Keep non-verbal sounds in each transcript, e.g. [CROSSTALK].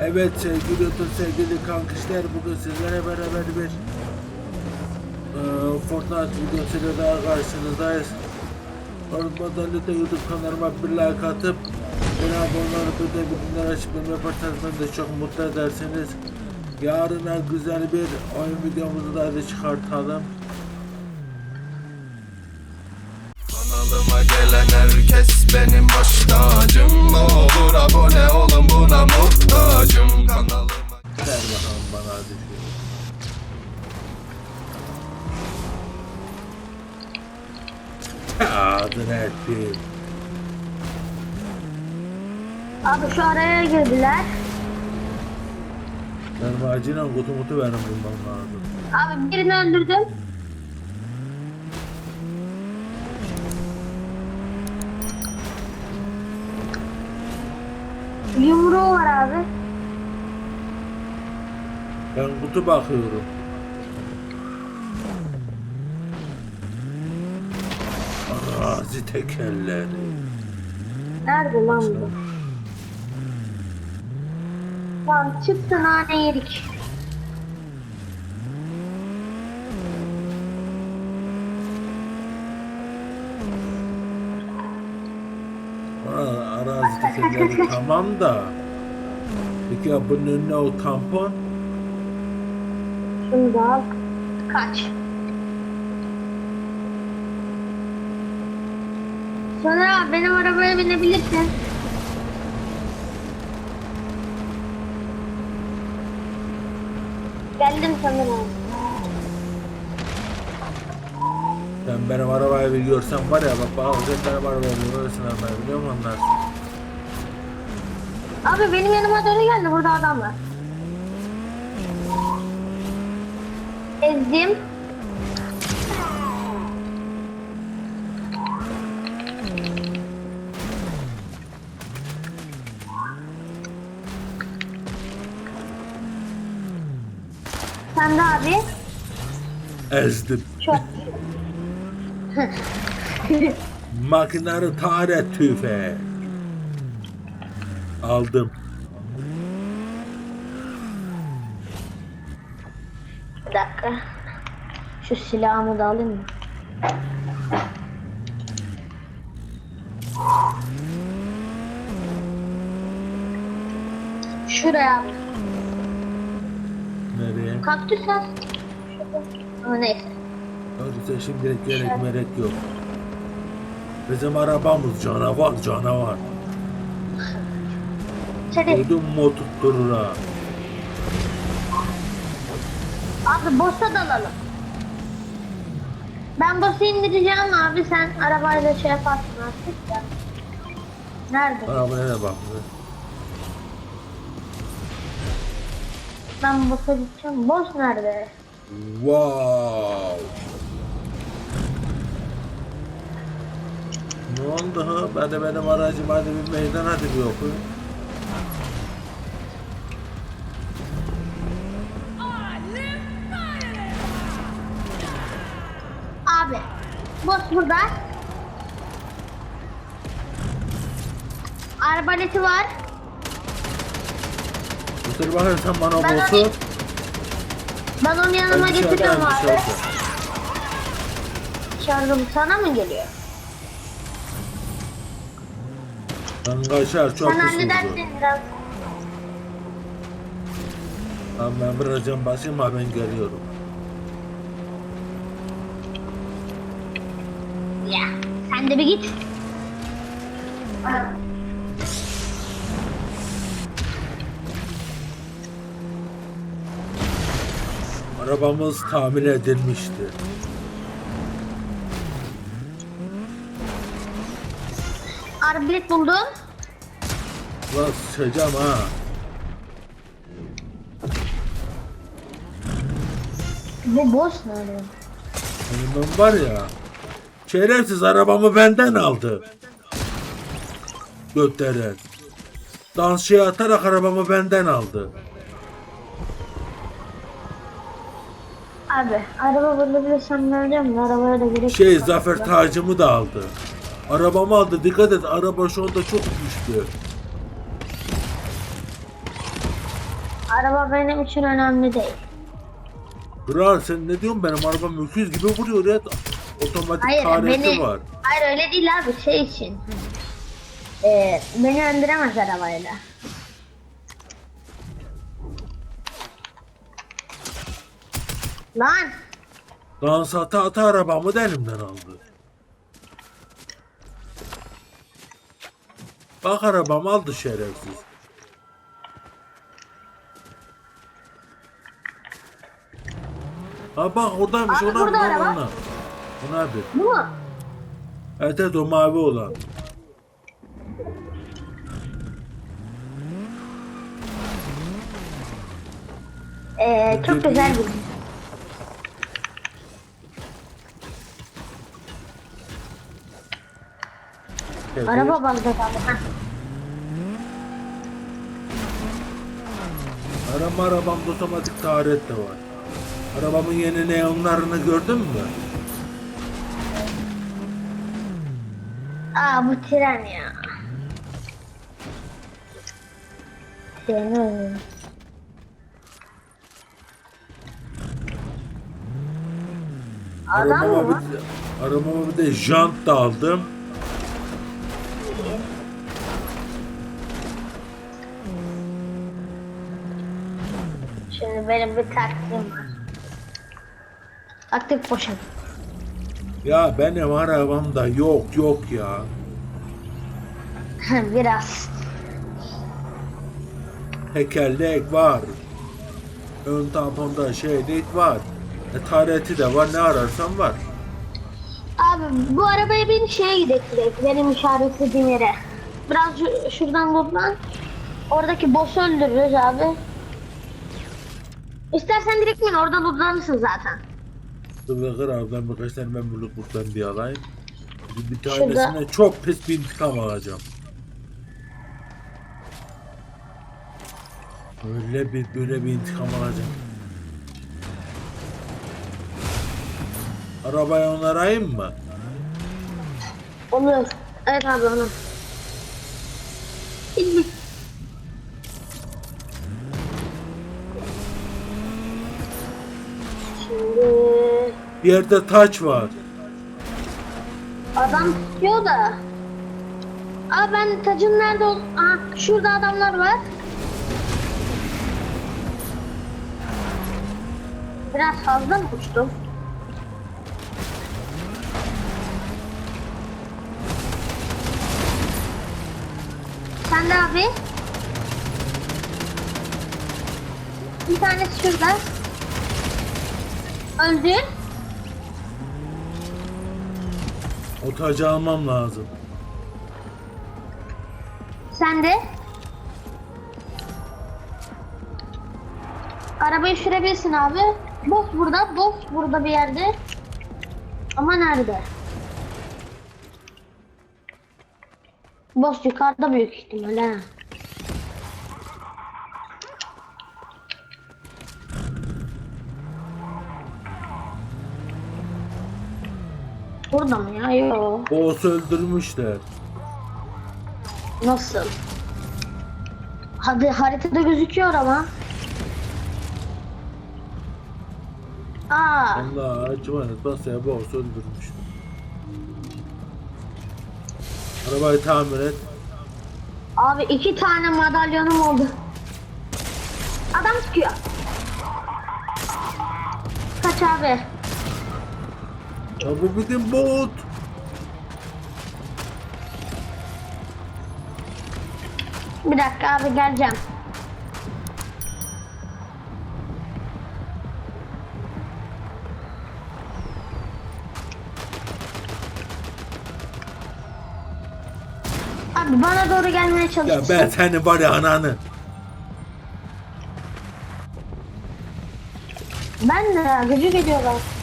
Evet sevgili YouTube, sevgili kankişler bugün sizlere beraber bir e, Fortnite videosuyla daha karşınızdayız. Unutmadan lütfen YouTube kanalıma bir like atıp beni abone olup bir bildirimleri açıp benim yaparsanız beni de çok mutlu edersiniz. Yarına güzel bir oyun videomuzu da hadi çıkartalım. Kanalıma gelen herkes benim baş tacım Ne olur abone olun buna muhtacım Kanalıma Ver bakalım bana hadi şu. Adını ettim. Abi şu araya girdiler. Benim acilen kutu mutu benim bulmam lazım. Abi birini öldürdüm. Yumruğu var abi. Ben kutu bakıyorum. Arazi tekerleri. Nerede lan bu? Lan çıktı nane yedik. Arazi tekerleri tamam da. Peki ya bunun önüne o tampon? Şunu da al. Kaç. Sonra abi benim arabaya binebilirsin. Geldim sanırım. Sen benim arabayı bir görsen var ya bak bak sen benim arabayı bir görsen ben biliyor musun onlar? Abi benim yanıma doğru geldi burada adam var. Ezdim. Sen de abi Ezdim. çok Makinarı tare tüfek. Aldım. Bir dakika. Şu silahımı da alayım mı? Şuraya. Nereye? Kaktüs. Şurada. Ama neyse. Öyleyse şimdilik gerek merek yok. Bizim arabamız canavar canavar. İçeri. Duydun mu tutturur ha. Abi boss'a dalalım. Ben boss'u indireceğim abi sen arabayla şey yaparsın artık ya. Nerede? Arabaya da bak. Ben boss'a gideceğim. Boss nerede? Wow. Ne oldu ha? Ben de benim aracım hadi bir meydan hadi bir okuyun. Boss burada. Arbaleti var. Getir bakayım sen bana Ben onu- Ben onu yanıma Ben getiriyorum dışarıdayım abi. Çağırdım sana mı geliyor? Ben kaçar çok Sen kusurdu. halledersin biraz. Tamam ben birazdan basayım ha ben geliyorum. Ya sen de bir git. Arabamız tamir edilmişti. Arbalet buldum. Ulan sıçacağım ha. Bu boss nerede? Ondan var ya. Şerefsiz arabamı benden aldı. Göteren. Dansçıya atarak arabamı benden aldı. Abi araba bulabilirsem vereceğim de arabaya da gerek Şey yok. zafer tacımı da aldı. Arabamı aldı. Dikkat et araba şu anda çok güçlü. Araba benim için önemli değil. Kral sen ne diyorsun benim arabam öküz gibi vuruyor ya. Otomatik Hayır tarihti beni... var. Hayır öyle değil abi şey için. Ee, beni öldüremez arabayla. Lan! Dans ata ata arabamı da elimden aldı. Bak arabamı aldı şerefsiz. Ha bak oradaymış Abi ona burada ona araba. Ona. Ona abi. Bu mu? Evet evet o mavi olan. Ee, çok güzel bir Evet. araba bandı. Heh. Arama arabamda otomatik taharet de var. Arabamın yeni neonlarını gördün mü? Aa bu tren ya. Seni öldürdüm. Adam mı Arabama bir, de jant da aldım. Şimdi benim bir taktiğim var. Taktik poşet. Ya benim arabamda yok yok ya. Biraz. Tekerlek var. Ön tamponda şeylik var. E, tareti de var ne ararsan var. Abi bu arabaya bin şeye gidelim. Benim işaretlediğim yere. Biraz şu- şuradan buradan. Oradaki boss'u öldürürüz abi. İstersen direkt bin orada lootlanırsın zaten. Dur ben birkaç tane ben bunu buradan bir alayım. Bir, bir Şurada. tanesine çok pis bir intikam alacağım. Öyle bir böyle bir intikam alacağım. Arabayı onarayım mı? Olur. Evet abi onu. Bin yerde taç var. adam tutuyor da. Aa ben tacın nerede ol? Aa şurada adamlar var. Biraz fazla mı uçtum? Sen de abi. Bir tanesi şurada. Öldü. O tacı almam lazım. Sen de. Arabayı sürebilirsin abi. Boss burada, boss burada bir yerde. Ama nerede? Boss yukarıda büyük ihtimalle. Burada mı ya? Yok. Boss öldürmüşler. Nasıl? Hadi haritada gözüküyor ama. Aa, Allah acımanet basaya boss öldürmüşler. Arabayı tamir et. abi iki tane madalyonum oldu. Adam çıkıyor. Kaç abi? Ya bu bizim bot. Bir dakika abi geleceğim. Abi bana doğru gelmeye Ya ben seni var ya ananı. Ben de ya, geliyorlar.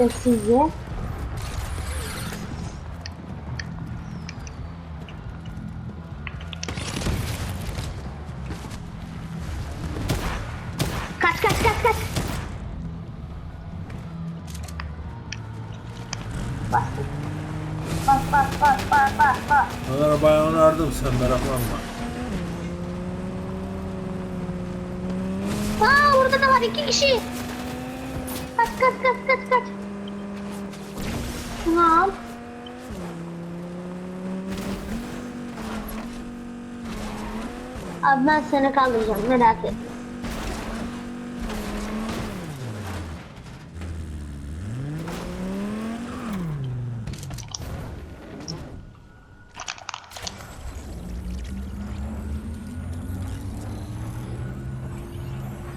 Sessizce. Kaç kaç kaç kaç. bas. Bas bas bas bas bas bas. Ben arabayı onardım sen meraklanma. Aa orada da var iki kişi. Kaç kaç kaç kaç kaç. Şunu al. Abi ben seni kaldıracağım merak etme.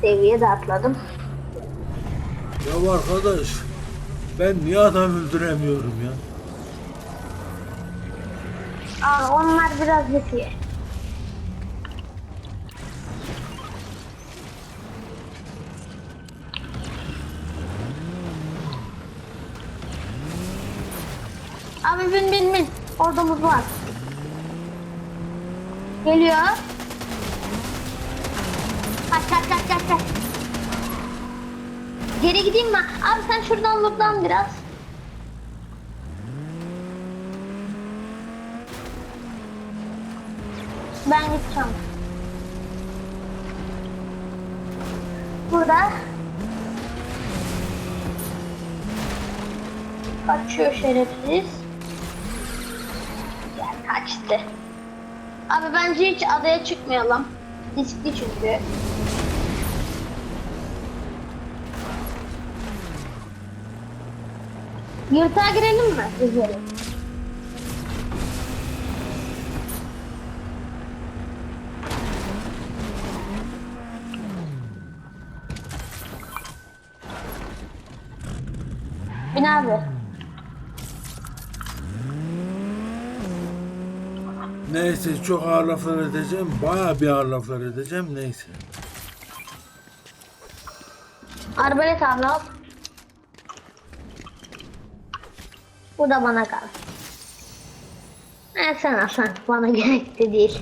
Seviye de atladım. Ya arkadaş ben niye adam öldüremiyorum ya? Aa, onlar biraz zeki. Abi bin bin bin. Ordumuz var. Geliyor. Kaç kaç kaç kaç kaç. Geri gideyim mi? Abi sen şuradan lootlan biraz. Ben gideceğim. Burada. Kaçıyor şerefsiz. Ya kaçtı. Abi bence hiç adaya çıkmayalım. Riskli çünkü. Yurtağa girelim mi? Girelim. Bin abi. Neyse çok ağır laflar edeceğim. Bayağı bir ağır laflar edeceğim neyse. Arbalet abi al. Bu da bana kal. Evet sen al sen. Bana gerekli değil.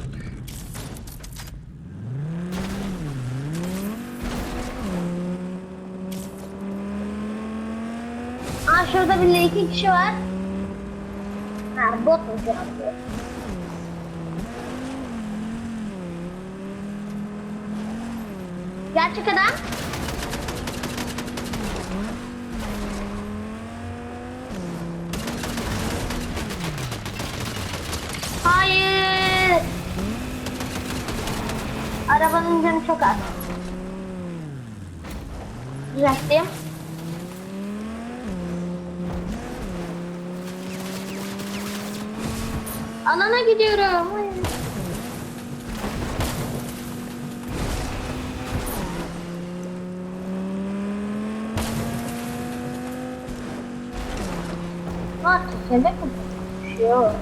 Aa şurada bile iki kişi var. Ha bot mu bu? Gerçek adam. Hayır. Arabanın canı çok az. Düzelttim. Alana gidiyorum. Ne yapacağız? Sebep mi? Yok.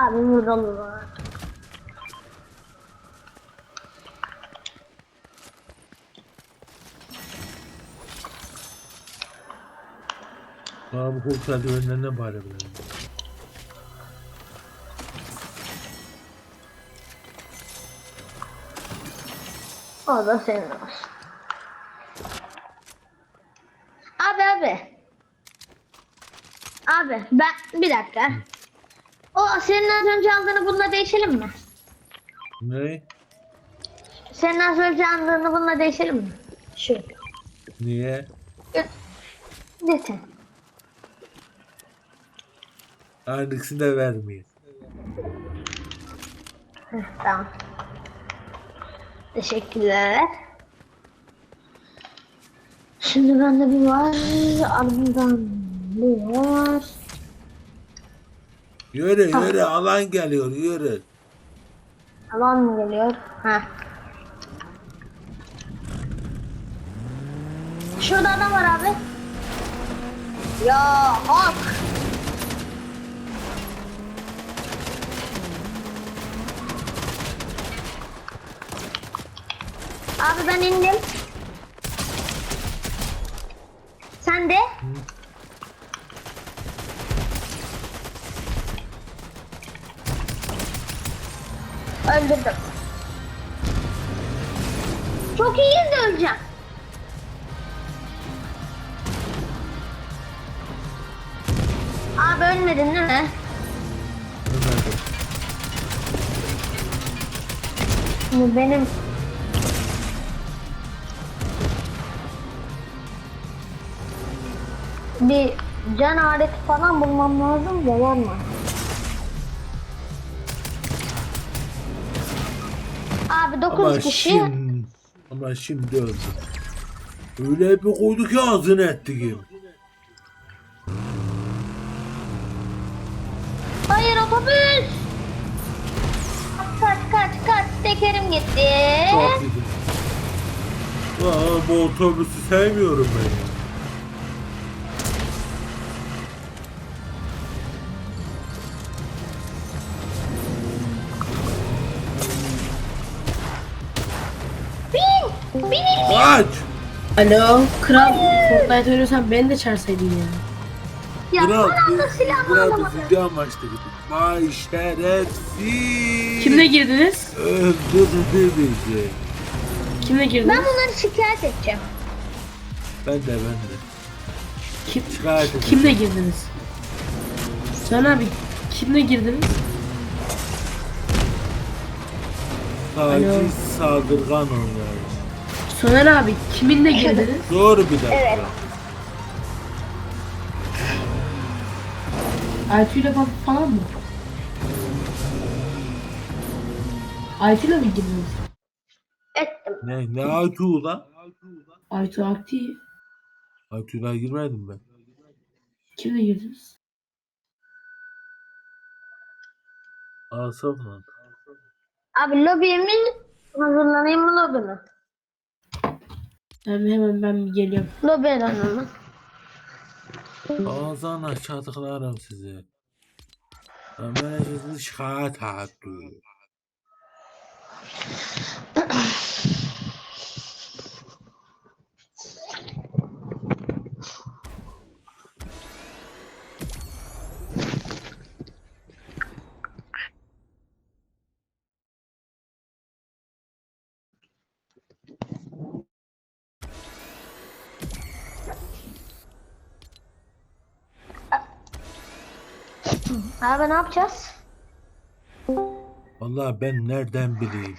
Abi vuralım. ha. Bana bu kol eldivenlerinden bari verelim. O da senin olsun. Abi abi. Abi ben bir dakika. O senin az önce aldığını bununla değişelim mi? Ne? Senin az önce aldığını bununla değişelim mi? Şu. Niye? Lütfen. Aynı ikisini de vermeyin. Heh, tamam. Teşekkürler. Şimdi bende bir var. Ardından bu var. Yürü ah. yürü alan geliyor yürü. Alan mı geliyor? Ha. Şurada adam var abi. Ya hak. Abi ben indim. Sen de? Hı. Öldürdüm. Çok iyiyiz de öleceğim. Abi ölmedin değil mi? Bu benim bir can aleti falan bulmam lazım da var mı? Abi 9 Ama kişi şimdi, ama şimdi öldü. Öyle bir koydu ki ağzını etti gibi. Hayır otobüs Kaç kaç kaç tekerim gitti Çok iyi. Aa, bu otobüsü sevmiyorum ben ya. Binin Kaç! Alo kral Fortnite oynuyorsan beni de çağırsaydın ya. Ya Kral, son anda silahımı biraz alamadım video amaçlı gittik. Vay şerefsiz! Kimle girdiniz? Öldürdü bizi. Kimle girdiniz? Ben bunları şikayet edeceğim Ben de ben de. Kim, Şikayet edeceğim. kimle girdiniz? Sen abi kimle girdiniz? Taciz saldırgan onlar. Soner abi kiminle girdiniz? [LAUGHS] Doğru bir dakika. Evet. Aytü'yle fa- falan mı? Aytü'yle mi girdiniz? Ettim Ne, ne Aytuğ lan? Aytü aktif. Aytuğ'a girmedim ben. Kimle girdiniz? Asaf lan. Abi lobiye mi hazırlanayım mı lobi Ben hemen ben bir geliyorum. Lobiye dönüyorum Ağzından aşağı tıklarım sizi. Ben böyle sizi şikayet [CLEARS THROAT] Abi ne yapacağız? Vallahi ben nereden bileyim.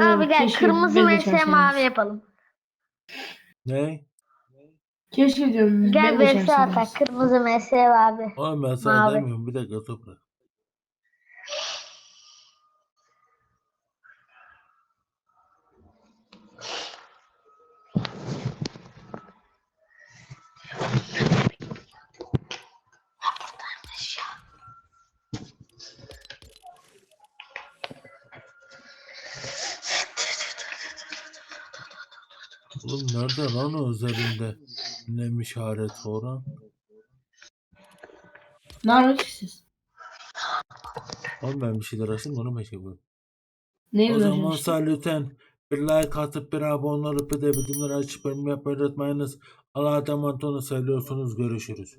Abi gel kırmızı çağırsaydınız. mavi yapalım. Ne? Keşke diyorum Gel çağırsaydınız. atak kırmızı mesle abi. Oğlum ben sana Mavi. demiyorum. Bir dakika toprak. Oğlum nerede lan o özelinde? Ne işareti oran? Ne? Oğlum ben bir şeyler açtım onu meşgul ediyorum. Neyi O zaman lütfen bir like atıp bir abone olup bir de bildirimleri açıp benim yapmayı unutmayınız. Allah'a emanet olun. Seviyorsunuz. Görüşürüz.